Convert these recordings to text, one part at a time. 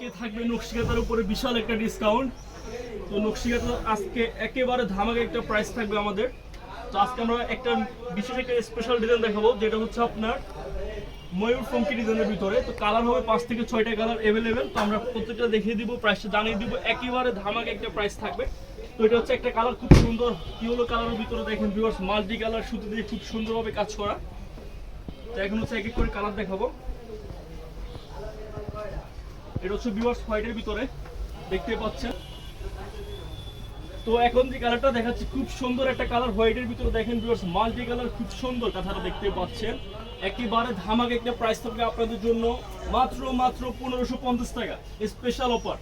আজকে থাকবে নকশিকাতার উপরে বিশাল একটা ডিসকাউন্ট তো নকশিকাতা আজকে একেবারে ধামাকা একটা প্রাইস থাকবে আমাদের। তো আজকে আমরা একটা বিশেষ একটা স্পেশাল ডিজাইন দেখাবো, যেটা হচ্ছে আপনার ময়ূর ফঙ্কি ডিজাইনের ভিতরে। তো কালার হবে পাঁচ থেকে ছয়টা কালার অ্যাভেলেবেল তো আমরা প্রত্যেকটা দেখিয়ে দিব প্রাইসটা জানিয়ে দিব, একেবারে ধামাকা একটা প্রাইস থাকবে। তো এটা হচ্ছে একটা কালার খুব সুন্দর ইয়েলো কালারের ভিতরে দেখেন ভিউয়ার্স মাল্টি কালার সুতো দিয়ে খুব সুন্দরভাবে কাজ করা। তো এখন হচ্ছে এক এক করে কালার দেখাবো। এটা হচ্ছে ভিউয়ার্স হোয়াইটের ভিতরে, দেখতে পাচ্ছেন। তো এখন যে কালারটা দেখাচ্ছি, খুব সুন্দর একটা কালার হোয়াইটের ভিতরে দেখেন ভিউয়ার্স মাল্টি কালার খুব সুন্দর কথাটা দেখতে পাচ্ছেন। একেবারে ধামাক একটা প্রাইস থাকবে আপনাদের জন্য মাত্র মাত্র পনেরোশো পঞ্চাশ টাকা স্পেশাল অফার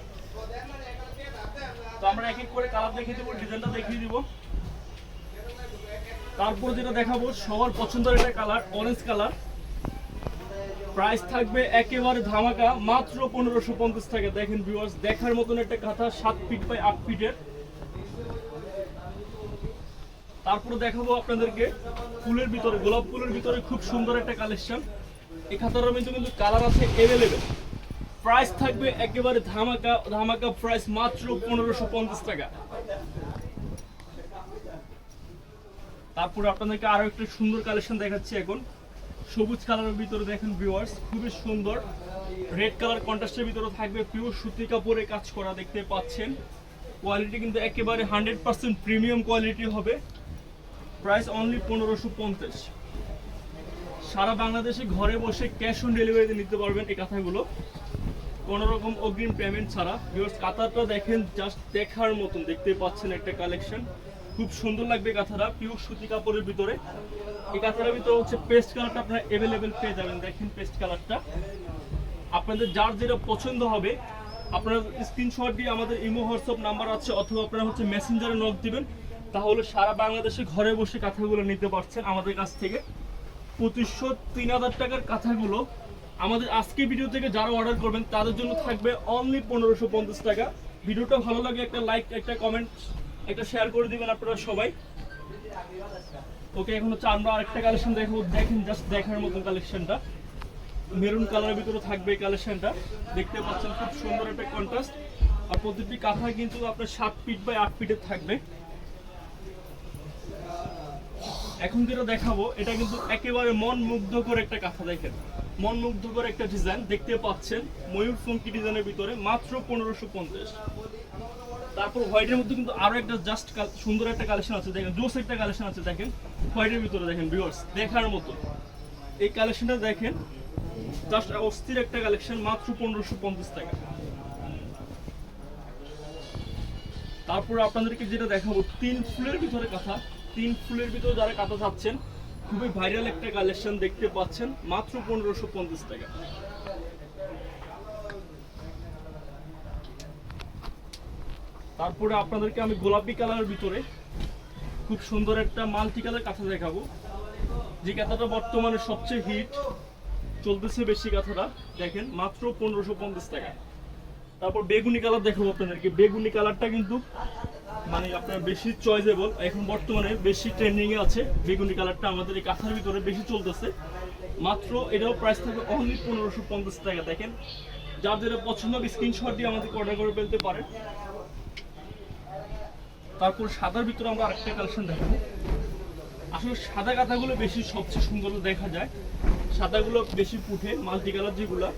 তো আমরা এক এক করে কালার দেখিয়ে দেবো ডিজাইনটা দেখিয়ে দিব। তারপর যেটা দেখাবো, সবার পছন্দের একটা কালার অরেঞ্জ কালার প্রাইস থাকবে একেবারে ধামাকা, মাত্র পনেরোশো পঞ্চাশ টাকা। দেখেন ভিউয়ার্স দেখার মতন একটা কাঁথা, সাত ফিট বাই আট ফিটের তারপরে দেখাবো আপনাদেরকে ফুলের ভিতরে, গোলাপ ফুলের ভিতরে খুব সুন্দর একটা কালেকশন এই খাতার মধ্যে কিন্তু কালার আছে অ্যাভেলেবেল প্রাইস থাকবে একেবারে ধামাকা ধামাকা প্রাইস মাত্র পনেরোশো পঞ্চাশ টাকা। তারপরে আপনাদেরকে আরও একটা সুন্দর কালেকশন দেখাচ্ছি এখন। সবুজ কালারের ভিতরে দেখেন ভিউয়ার্স খুবই সুন্দর। রেড কালার কন্ট্রাস্টের ভিতরে থাকবে পিওর সুতি কাপড়ে কাজ করা দেখতে পাচ্ছেন। কোয়ালিটি কিন্তু একেবারে হান্ড্রেড পার্সেন্ট প্রিমিয়াম কোয়ালিটি হবে। প্রাইস অনলি পনেরোশো পঞ্চাশ। সারা বাংলাদেশে ঘরে বসে ক্যাশ অন ডেলিভারিতে নিতে পারবেন এই কাঁথাগুলো। কোনো রকম অগ্রিম পেমেন্ট ছাড়া। ভিউয়ার্স কাতারটা দেখেন জাস্ট দেখার মতন দেখতে পাচ্ছেন একটা কালেকশন খুব সুন্দর লাগবে কাঁথাটা পিওর সুতি কাপড়ের ভিতরে। এই কাঁথাটার ভিতরে হচ্ছে পেস্ট কালারটা আপনারা অ্যাভেলেবেল পেয়ে যাবেন, দেখেন পেস্ট কালারটা আপনাদের যার যেটা পছন্দ হবে, আপনারা স্ক্রিনশট দিয়ে আমাদের ইমো, হোয়াটসঅ্যাপ নাম্বার আছে, অথবা আপনারা হচ্ছে মেসেঞ্জারে নক দিবেন। তাহলে সারা বাংলাদেশে ঘরে বসে কাঁথাগুলো নিতে পারছেন আমাদের কাছ থেকে। পঁচিশশো তিন হাজার টাকার কাঁথাগুলো আমাদের আজকে ভিডিও থেকে যারা অর্ডার করবেন, তাদের জন্য থাকবে অনলি পনেরোশো পঞ্চাশ টাকা। ভিডিওটা ভালো লাগে, একটা লাইক একটা কমেন্ট একটা শেয়ার করে দিবেন আপনারা সবাই। ওকে, এখন হচ্ছে আমরা আরেকটা কালেকশন দেখব। দেখেন জাস্ট দেখার মতন কালেকশনটা মেরুন কালারের ভিতরে থাকবে এই কালেকশনটা দেখতে পাচ্ছেন, খুব সুন্দর একটা কন্ট্রাস্ট আর প্রতিটি কাঁথা কিন্তু আপনার সাত ফিট বাই আট ফিটের থাকবে। এখন যেটা দেখাবো, এটা কিন্তু একেবারে মন মুগ্ধকর একটা কাঁথা, দেখেন। মন মুগ্ধকর একটা ডিজাইন দেখতে পাচ্ছেন, ময়ূর ফঙ্কি ডিজাইনের ভিতরে, মাত্র পনেরোশো পঞ্চাশ। তারপর হোয়াইটের মধ্যে কিন্তু আরও একটা জাস্ট সুন্দর একটা কালেকশন আছে। দেখেন জোস একটা কালেকশন আছে, দেখেন। হোয়াইটের ভিতরে দেখেন ভিউয়ার্স দেখার মতো। এই কালেকশনটা দেখেন জাস্ট অস্থির একটা কালেকশন মাত্র পনেরোশো পঞ্চাশ টাকা। তারপরে আপনাদেরকে যেটা দেখাবো, তিন ফুলের ভিতরে কথা, তিন ফুলের ভিতরে যারা কাঁথা চাচ্ছেন খুবই ভাইরাল একটা কালেকশন দেখতে পাচ্ছেন, মাত্র পনেরোশো পঞ্চাশ টাকা। তারপরে আপনাদেরকে আমি গোলাপি কালারের ভিতরে খুব সুন্দর একটা মাল্টি কালার কাঁথা দেখাবো। যে কাঁথাটা বর্তমানে সবচেয়ে হিট চলতেছে বেশি কাঁথাটা, দেখেন, মাত্র পনেরোশো পঞ্চাশ টাকা। তারপর বেগুনি কালার দেখাবো আপনাদেরকে। বেগুনি কালারটা কিন্তু মানে আপনার বেশি চয়েসেবল এখন বর্তমানে বেশি ট্রেন্ডিংয়ে আছে বেগুনি কালারটা আমাদের এই কাঁথার ভিতরে বেশি চলতেছে। মাত্র এটাও প্রাইস থাকবে অনলি পনেরোশো পঞ্চাশ টাকা। দেখেন, যার যেটা পছন্দ স্ক্রিনশট দিয়ে আমাদেরকে অর্ডার করে ফেলতে পারে তারপর সাদার ভিতরে আমরা আরেকটা কালেকশন দেখাবো। আসলে সাদা কাঁথাগুলো বেশি সবচেয়ে সুন্দর দেখা যায়। সাদাগুলো বেশি ফুটে মাল্টি কালার যেগুলো।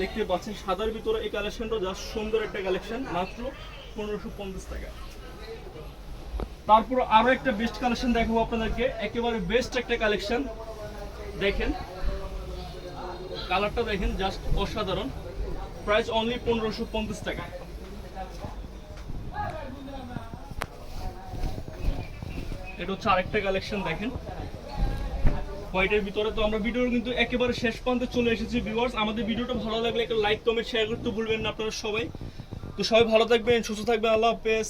দেখতে পাচ্ছেন, সাদার ভিতরে এই কালেকশনটা জাস্ট সুন্দর একটা কালেকশন মাত্র পনেরোশো পঞ্চাশ টাকা। তারপর আরও একটা বেস্ট কালেকশন দেখাবো আপনাদেরকে। একেবারে বেস্ট একটা কালেকশন দেখেন কালারটা দেখেন জাস্ট অসাধারণ। প্রাইস অনলি পনেরোশো পঞ্চাশ টাকা। এটা হচ্ছে আরেকটা কালেকশন দেখেন। হোয়াইটের ভিতরে তো আমরা ভিডিওর কিন্তু একেবারে শেষ পর্যন্ত চলে এসেছি ভিউয়ার্স আমাদের ভিডিওটা ভালো লাগলে একটা লাইক কমেন্ট শেয়ার করতে ভুলবেন না আপনারা সবাই। তো সবাই ভালো থাকবেন, সুস্থ থাকবেন, আল্লাহ হাফেজ।